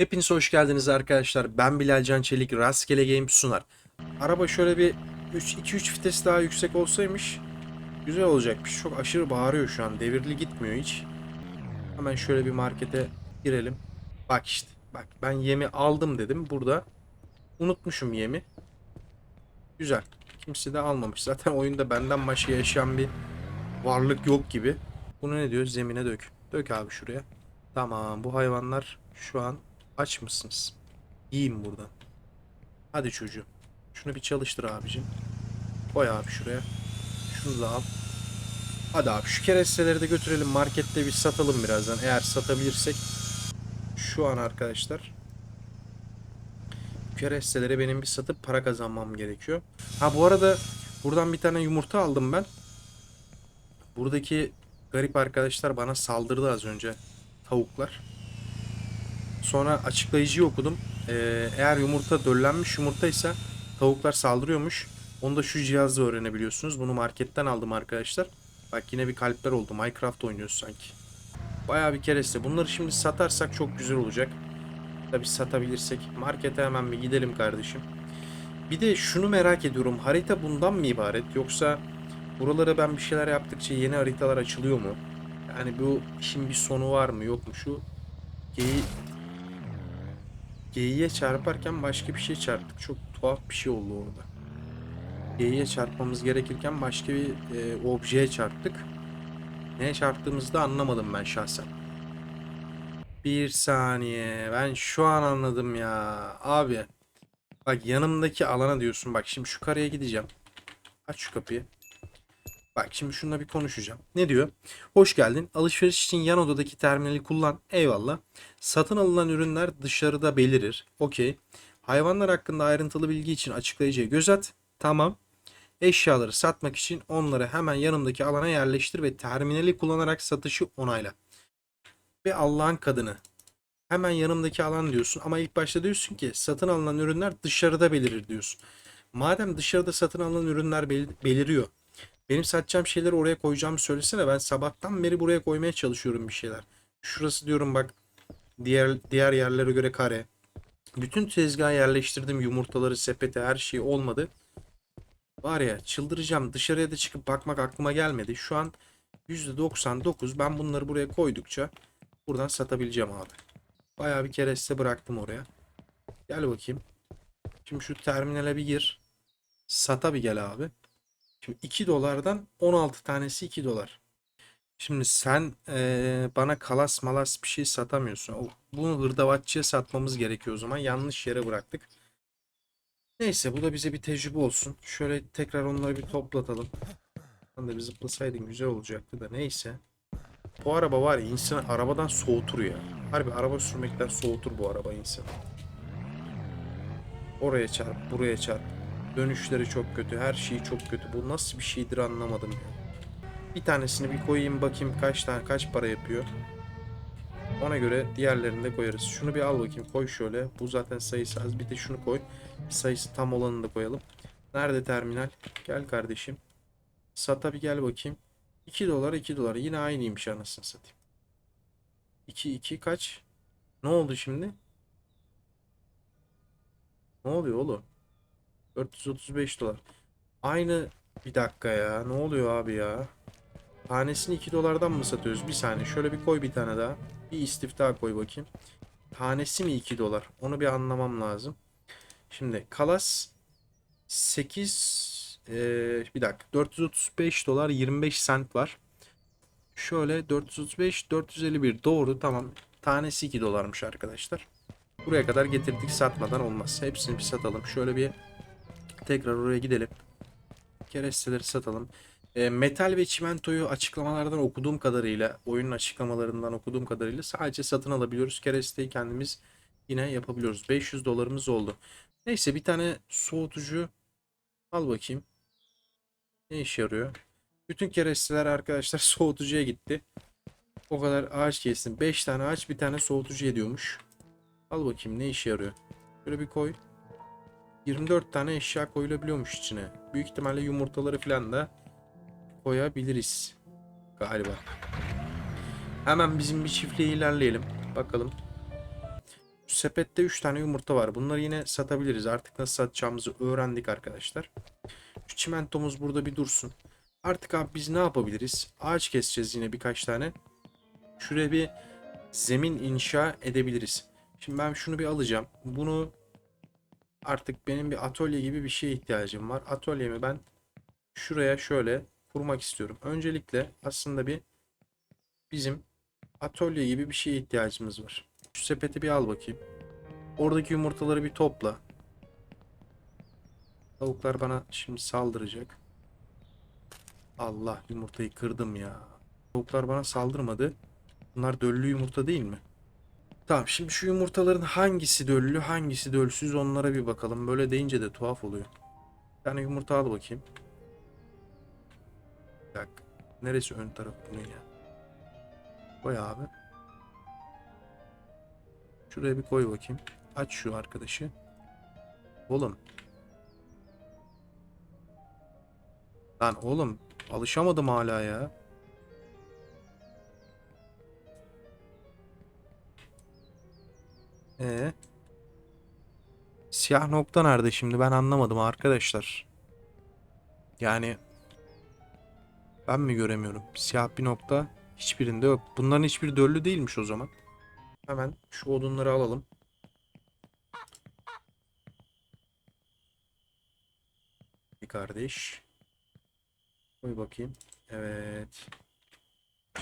Hepiniz hoş geldiniz arkadaşlar. Ben Bilal Can Çelik, Rastgele Game sunar. Araba şöyle bir 2-3 vites daha yüksek olsaymış güzel olacakmış. Çok aşırı bağırıyor şu an. Devirli gitmiyor hiç. Hemen şöyle bir markete girelim. Bak işte. Bak ben yemi aldım dedim. Burada unutmuşum yemi. Güzel. Kimse de almamış. Zaten oyunda benden başka yaşayan bir varlık yok gibi. Bunu ne diyor? Zemine dök. Dök abi şuraya. Tamam bu hayvanlar şu an aç mısınız? Yiyin buradan. Hadi çocuğum. Şunu bir çalıştır abicim. Koy abi şuraya. Şunu da al. Hadi abi şu keresteleri de götürelim markette bir satalım birazdan. Eğer satabilirsek. Şu an arkadaşlar. Kerestelere benim bir satıp para kazanmam gerekiyor. Ha bu arada buradan bir tane yumurta aldım ben. Buradaki garip arkadaşlar bana saldırdı az önce. Tavuklar. Sonra açıklayıcıyı okudum. Ee, eğer yumurta döllenmiş yumurtaysa tavuklar saldırıyormuş. Onu da şu cihazla öğrenebiliyorsunuz. Bunu marketten aldım arkadaşlar. Bak yine bir kalpler oldu. Minecraft oynuyoruz sanki. Bayağı bir kereste. Bunları şimdi satarsak çok güzel olacak. Tabi satabilirsek. Markete hemen bir gidelim kardeşim. Bir de şunu merak ediyorum. Harita bundan mı ibaret? Yoksa buralara ben bir şeyler yaptıkça yeni haritalar açılıyor mu? Yani bu işin bir sonu var mı yok mu? Şu Geyiğe çarparken başka bir şey çarptık. Çok tuhaf bir şey oldu orada. Geyiğe çarpmamız gerekirken başka bir e, objeye çarptık. Neye çarptığımızı da anlamadım ben şahsen. Bir saniye. Ben şu an anladım ya. Abi. Bak yanımdaki alana diyorsun. Bak şimdi şu kareye gideceğim. Aç şu kapıyı. Bak şimdi şununla bir konuşacağım. Ne diyor? Hoş geldin. Alışveriş için yan odadaki terminali kullan. Eyvallah. Satın alınan ürünler dışarıda belirir. Okey. Hayvanlar hakkında ayrıntılı bilgi için açıklayıcıya göz at. Tamam. Eşyaları satmak için onları hemen yanımdaki alana yerleştir ve terminali kullanarak satışı onayla. Ve Allah'ın kadını. Hemen yanımdaki alan diyorsun ama ilk başta diyorsun ki satın alınan ürünler dışarıda belirir diyorsun. Madem dışarıda satın alınan ürünler bel- beliriyor. Benim satacağım şeyleri oraya koyacağımı söylesene. Ben sabahtan beri buraya koymaya çalışıyorum bir şeyler. Şurası diyorum bak diğer diğer yerlere göre kare. Bütün tezgaha yerleştirdim yumurtaları, sepete her şey olmadı. Var ya çıldıracağım. Dışarıya da çıkıp bakmak aklıma gelmedi. Şu an %99 ben bunları buraya koydukça buradan satabileceğim abi. Bayağı bir kereste bıraktım oraya. Gel bakayım. Şimdi şu terminale bir gir. Sata bir gel abi. Şimdi 2 dolardan 16 tanesi 2 dolar. Şimdi sen eee, bana kalas malas bir şey satamıyorsun. Bunu hırdavatçıya satmamız gerekiyor o zaman. Yanlış yere bıraktık. Neyse bu da bize bir tecrübe olsun. Şöyle tekrar onları bir toplatalım. Ben de bir zıplasaydın güzel olacaktı da neyse. Bu araba var ya insanı arabadan soğutur ya. Harbi araba sürmekten soğutur bu araba insanı. Oraya çarp, buraya çarp. Dönüşleri çok kötü, her şeyi çok kötü. Bu nasıl bir şeydir anlamadım. Bir tanesini bir koyayım bakayım kaç tane kaç para yapıyor. Ona göre diğerlerini de koyarız. Şunu bir al bakayım koy şöyle. Bu zaten sayısı az. Bir de şunu koy. Sayısı tam olanını da koyalım. Nerede terminal? Gel kardeşim. Sata bir gel bakayım. 2 dolar 2 dolar. Yine aynıymış anasını satayım. 2 2 kaç? Ne oldu şimdi? Ne oluyor oğlum? 435 dolar. Aynı bir dakika ya. Ne oluyor abi ya? Tanesini 2 dolardan mı satıyoruz? Bir saniye. Şöyle bir koy bir tane daha. Bir istif daha koy bakayım. Tanesi mi 2 dolar? Onu bir anlamam lazım. Şimdi kalas 8 eee, bir dakika 435 dolar 25 sent var. Şöyle 435 451 doğru tamam. Tanesi 2 dolarmış arkadaşlar. Buraya kadar getirdik satmadan olmaz. Hepsini bir satalım. Şöyle bir tekrar oraya gidelim. Keresteleri satalım. E, metal ve çimentoyu açıklamalardan okuduğum kadarıyla, oyunun açıklamalarından okuduğum kadarıyla sadece satın alabiliyoruz. Keresteyi kendimiz yine yapabiliyoruz. 500 dolarımız oldu. Neyse bir tane soğutucu al bakayım. Ne işe yarıyor? Bütün keresteler arkadaşlar soğutucuya gitti. O kadar ağaç kestim. 5 tane ağaç bir tane soğutucu ediyormuş. Al bakayım ne işe yarıyor. Şöyle bir koy. 24 tane eşya koyulabiliyormuş içine. Büyük ihtimalle yumurtaları falan da koyabiliriz. Galiba. Hemen bizim bir çiftliğe ilerleyelim. Bakalım. sepette 3 tane yumurta var. Bunları yine satabiliriz. Artık nasıl satacağımızı öğrendik arkadaşlar. Şu çimentomuz burada bir dursun. Artık abi biz ne yapabiliriz? Ağaç keseceğiz yine birkaç tane. Şuraya bir zemin inşa edebiliriz. Şimdi ben şunu bir alacağım. Bunu artık benim bir atölye gibi bir şeye ihtiyacım var. Atölyemi ben şuraya şöyle kurmak istiyorum. Öncelikle aslında bir bizim atölye gibi bir şeye ihtiyacımız var. Şu sepeti bir al bakayım. Oradaki yumurtaları bir topla. Tavuklar bana şimdi saldıracak. Allah yumurtayı kırdım ya. Tavuklar bana saldırmadı. Bunlar döllü yumurta değil mi? Tamam şimdi şu yumurtaların hangisi döllü hangisi dölsüz onlara bir bakalım. Böyle deyince de tuhaf oluyor. Bir tane yumurta al bakayım. Bir dakika. Neresi ön taraf bunun ya? Koy abi. Şuraya bir koy bakayım. Aç şu arkadaşı. Oğlum. Lan oğlum alışamadım hala ya. Ee? Siyah nokta nerede şimdi ben anlamadım arkadaşlar. Yani ben mi göremiyorum? Siyah bir nokta hiçbirinde yok. Bunların hiçbiri döllü değilmiş o zaman. Hemen şu odunları alalım. Bir kardeş. Koy bakayım. Evet.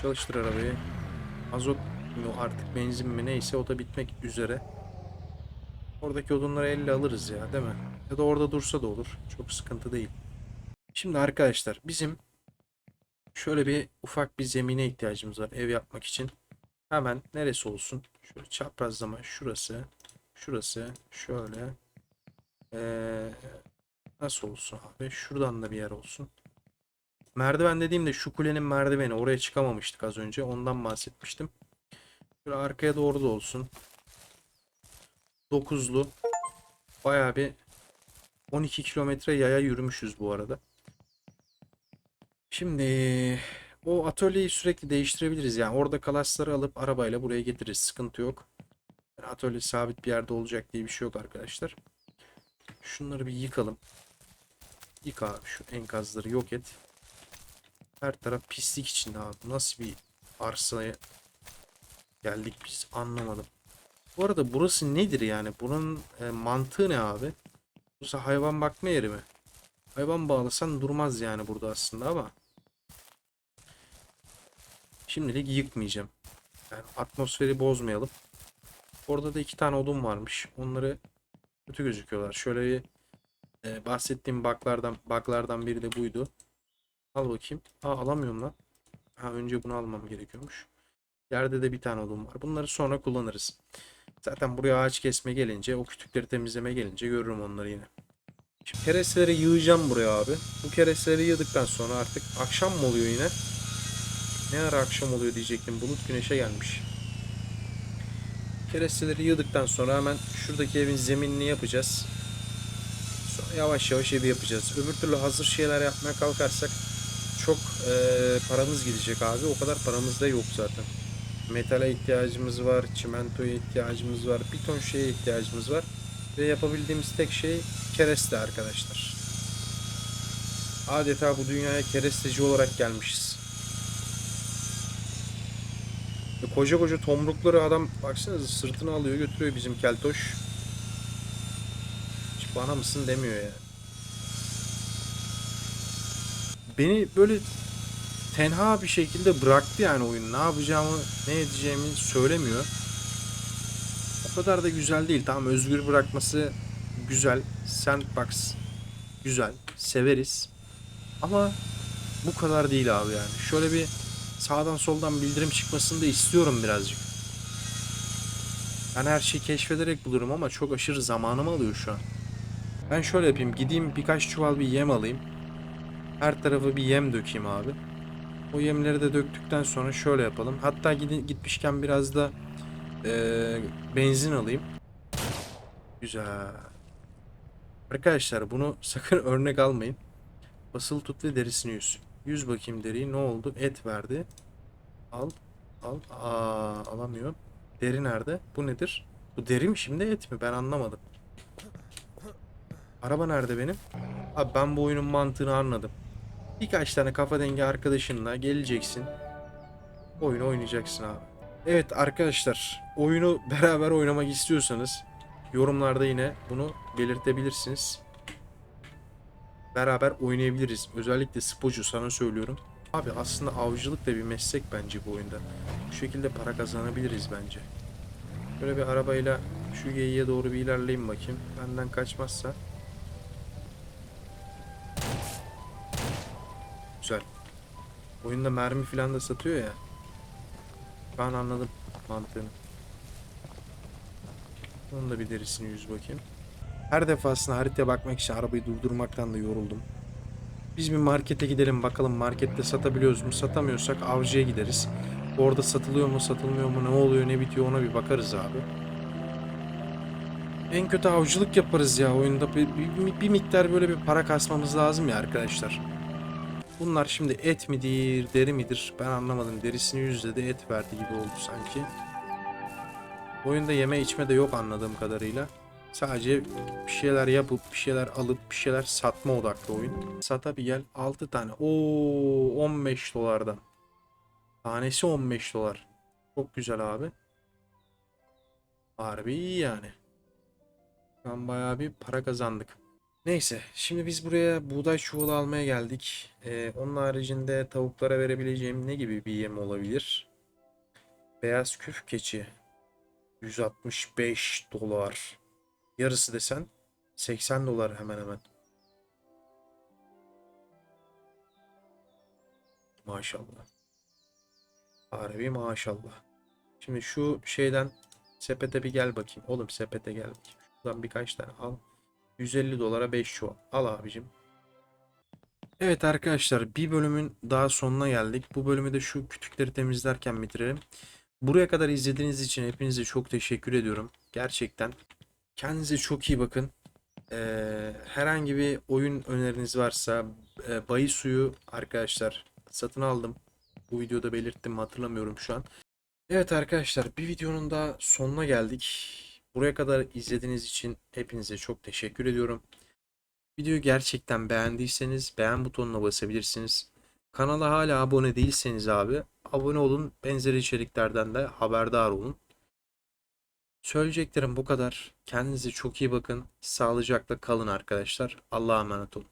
Çalıştır arabayı. Azot mu artık benzin mi neyse o da bitmek üzere. Oradaki odunları elle alırız ya değil mi? Ya da orada dursa da olur. Çok sıkıntı değil. Şimdi arkadaşlar bizim şöyle bir ufak bir zemine ihtiyacımız var ev yapmak için. Hemen neresi olsun? Şöyle çaprazlama şurası. Şurası. Şöyle. Ee, nasıl olsun abi? Şuradan da bir yer olsun. Merdiven dediğimde şu kulenin merdiveni. Oraya çıkamamıştık az önce. Ondan bahsetmiştim. Şöyle arkaya doğru da olsun. 9'lu. Bayağı bir 12 kilometre yaya yürümüşüz bu arada. Şimdi o atölyeyi sürekli değiştirebiliriz. Yani orada kalasları alıp arabayla buraya getiririz. Sıkıntı yok. Yani atölye sabit bir yerde olacak diye bir şey yok arkadaşlar. Şunları bir yıkalım. Yık abi şu enkazları yok et. Her taraf pislik içinde abi. Nasıl bir arsaya geldik biz anlamadım. Bu arada burası nedir yani? Bunun e, mantığı ne abi? Burası hayvan bakma yeri mi? Hayvan bağlasan durmaz yani burada aslında ama. Şimdilik yıkmayacağım. Yani atmosferi bozmayalım. Orada da iki tane odun varmış. Onları kötü gözüküyorlar. Şöyle bir e, bahsettiğim baklardan baklardan biri de buydu. Al bakayım. Aa alamıyorum lan. Ha önce bunu almam gerekiyormuş. Yerde de bir tane odun var. Bunları sonra kullanırız. Zaten buraya ağaç kesme gelince, o kütükleri temizleme gelince görürüm onları yine. Şimdi keresteleri yığacağım buraya abi. Bu keresteleri yığdıktan sonra artık akşam mı oluyor yine? Ne ara akşam oluyor diyecektim. Bulut güneşe gelmiş. Keresteleri yığdıktan sonra hemen şuradaki evin zeminini yapacağız. Sonra yavaş yavaş evi yapacağız. Öbür türlü hazır şeyler yapmaya kalkarsak çok eee, paramız gidecek abi. O kadar paramız da yok zaten. Metale ihtiyacımız var, çimentoya ihtiyacımız var, bir ton şeye ihtiyacımız var. Ve yapabildiğimiz tek şey kereste arkadaşlar. Adeta bu dünyaya keresteci olarak gelmişiz. Ve koca koca tomrukları adam baksanıza sırtına alıyor götürüyor bizim keltoş. Hiç bana mısın demiyor ya. Beni böyle tenha bir şekilde bıraktı yani oyun. Ne yapacağımı, ne edeceğimi söylemiyor. O kadar da güzel değil. Tamam özgür bırakması güzel. Sandbox güzel. Severiz. Ama bu kadar değil abi yani. Şöyle bir sağdan soldan bildirim çıkmasını da istiyorum birazcık. Ben her şeyi keşfederek bulurum ama çok aşırı zamanımı alıyor şu an. Ben şöyle yapayım. Gideyim birkaç çuval bir yem alayım. Her tarafı bir yem dökeyim abi. O yemleri de döktükten sonra şöyle yapalım. Hatta gitmişken biraz da eee, benzin alayım. Güzel. Arkadaşlar bunu sakın örnek almayın. Basılı tut ve derisini yüz. Yüz bakayım deriyi. Ne oldu? Et verdi. Al. Al. Aa, alamıyor. Deri nerede? Bu nedir? Bu deri mi şimdi et mi? Ben anlamadım. Araba nerede benim? Abi ben bu oyunun mantığını anladım. Birkaç tane kafa dengi arkadaşınla geleceksin. Oyunu oynayacaksın abi. Evet arkadaşlar, oyunu beraber oynamak istiyorsanız yorumlarda yine bunu belirtebilirsiniz. Beraber oynayabiliriz. Özellikle spocu sana söylüyorum. Abi aslında avcılık da bir meslek bence bu oyunda. Bu şekilde para kazanabiliriz bence. Böyle bir arabayla şu geyiğe doğru bir ilerleyeyim bakayım. Benden kaçmazsa. Güzel. Oyunda mermi falan da satıyor ya. Ben anladım mantığını. Onun da bir derisini yüz bakayım. Her defasında haritaya bakmak için arabayı durdurmaktan da yoruldum. Biz bir markete gidelim bakalım markette satabiliyoruz mu? Satamıyorsak avcıya gideriz. Orada satılıyor mu satılmıyor mu ne oluyor ne bitiyor ona bir bakarız abi. En kötü avcılık yaparız ya oyunda bir, bir, bir miktar böyle bir para kasmamız lazım ya arkadaşlar. Bunlar şimdi et midir, deri midir? Ben anlamadım. Derisini yüzde de et verdi gibi oldu sanki. Oyunda yeme içme de yok anladığım kadarıyla. Sadece bir şeyler yapıp, bir şeyler alıp, bir şeyler satma odaklı oyun. Sata bir gel. 6 tane. Oo 15 dolardan. Tanesi 15 dolar. Çok güzel abi. Harbi iyi yani. An bayağı bir para kazandık. Neyse, şimdi biz buraya buğday çuvalı almaya geldik. Ee, onun haricinde tavuklara verebileceğim ne gibi bir yem olabilir? Beyaz küf keçi. 165 dolar. Yarısı desen 80 dolar hemen hemen. Maşallah. Harbi maşallah. Şimdi şu şeyden sepete bir gel bakayım. Oğlum sepete gel bakayım. Şuradan birkaç tane al. 150 dolara 5 çuval. Al abicim. Evet arkadaşlar bir bölümün daha sonuna geldik. Bu bölümü de şu kütükleri temizlerken bitirelim. Buraya kadar izlediğiniz için hepinize çok teşekkür ediyorum. Gerçekten. Kendinize çok iyi bakın. Ee, herhangi bir oyun öneriniz varsa e, Bayı Suyu arkadaşlar satın aldım. Bu videoda belirttim hatırlamıyorum şu an. Evet arkadaşlar bir videonun daha sonuna geldik. Buraya kadar izlediğiniz için hepinize çok teşekkür ediyorum. Videoyu gerçekten beğendiyseniz beğen butonuna basabilirsiniz. Kanala hala abone değilseniz abi abone olun. Benzeri içeriklerden de haberdar olun. Söyleyeceklerim bu kadar. Kendinize çok iyi bakın. Sağlıcakla kalın arkadaşlar. Allah'a emanet olun.